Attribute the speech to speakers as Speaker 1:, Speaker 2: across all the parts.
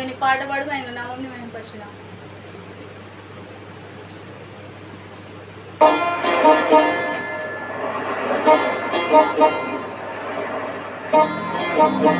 Speaker 1: ఇక నీ పాట పాడుకు ఆయన నామం మేము మేము Thank you.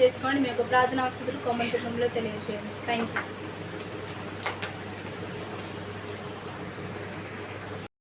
Speaker 1: చేసుకోండి. మీ యొక్క ప్రార్థన వసతులు కొమ్మల కుటుంబంలో తెలియజేయండి. Thank you